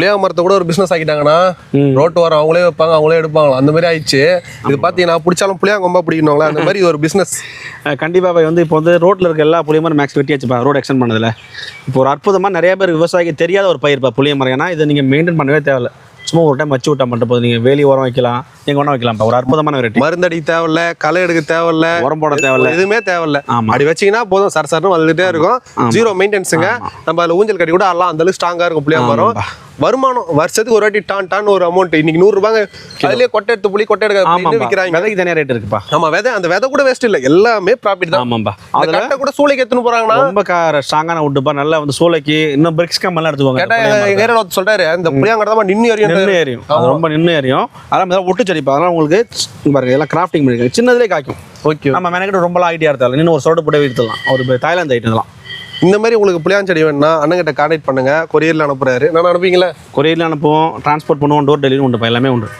புளியா மரத்தை கூட ஒரு பிசினஸ் ஆக்கிட்டாங்கன்னா ரோட்டு வரம் அவங்களே வைப்பாங்க அவங்களே எடுப்பாங்க அந்த மாதிரி ஆயிடுச்சு. இது பாத்தீங்கன்னா பிடிச்சாலும் புளியா கொம்பா பிடிக்கணுங்களா அந்த மாதிரி ஒரு பிசினஸ் அஹ் கண்டிப்பா பாய். வந்து இப்போ வந்து ரோட்ல இருக்க எல்லா புளிய மரம் மேக்ஸ் வெட்டியாச்சுப்பா ரோடு எக்ஸ்டெண்ட் பண்ணதுல. இப்போ ஒரு அற்புதமா நிறைய பேர் விவசாயிக்கு தெரியாத ஒரு பயிர்ப்பா புளிய மரம் ஏன்னா இதை நீங்க மெயின்டைன் பண்ணவே தேவையில்ல. சும்மா ஒரு டைம் வச்சு விட்டா மட்டும் போதும். நீங்க வேலி உரம் வைக்கலாம். எங்க வேணா வைக்கலாம்ப்பா ஒரு அற்புதமான வெரைட்டி மருந்தடி தேவையில்ல களை எடுக்க தேவையில்ல உரம் போட தேவையில்ல. எதுவுமே தேவையில்ல. ஆமா. அப்படி வச்சீங்கன்னா போதும் சர சரன்னு வந்துட்டே இருக்கும். ஜீரோ மெயின்டெனன்ஸுங்க நம்ம அதுல ஊஞ்சல் கட்டி கூட ஆடலாம். அந்த அளவுக்கு ஸ்ட்ராங்கா இருக்கும் புளியா மரம். வருமானம் வருஷத்துக்கு ஒரு வாட்டி டான் டான் ஒரு அமௌண்ட் இன்னைக்கு நூறு ரூபாங்க. அதுலயே கொட்டை எடுத்து புளி கொட்டை எடுக்க விக்கிறாங்க. விதைக்கு தனியா ரேட் இருக்குப்பா. ஆமா விதை அந்த விதை கூட வேஸ்ட் இல்ல. எல்லாமே ப்ராஃபிட் தான். ஆமாம்பா. அந்த அதுல கட்டை கூட சூளைக்கு எடுத்துன்னு போறாங்கன்னா ரொம்ப ஸ்ட்ராங்கான உட்டுப்பா நல்லா வந்து சூளைக்கு இன்னும் பிரிக்ஸ் கம்மெல்லாம் எடுத்துக்கோங்க. கேட்டா எங்க ஏரியால ஒருத்தர் சொல்றாரு. இந்த புளியாங்கடை தான் நின்னு நின்று ஏறியும் அது ரொம்ப நின்று ஏறியும் அதெல்லாம் தான் ஒட்டு செடிப்பா. அதெல்லாம் உங்களுக்கு பாருங்க எல்லாம் கிராஃப்டிங் பண்ணிருக்காங்க சின்னதுலேயே காய்க்கும். ஓகே நம்ம மெனக்கிட்ட ரொம்பலாம் ஐடியா எடுத்தாலும் இன்னும் ஒரு சோடு போட்டு விற்றுலாம் ஒரு தாய்லாந்து ஐட்டம் இதெல்லாம். இந்த மாதிரி உங்களுக்கு புளியாஞ்செடி வேணும்னா அண்ணங்கிட்ட கான்டாக்ட் பண்ணுங்க. கொரியர்ல அனுப்புறாரு. நான் அனுப்பிங்களா கொரியரில் அனுப்புவோம் டிரான்ஸ்போர்ட் பண்ணுவோம் டோர் டெலிவரி உண்டுப்பா எல்லாமே உண்டு.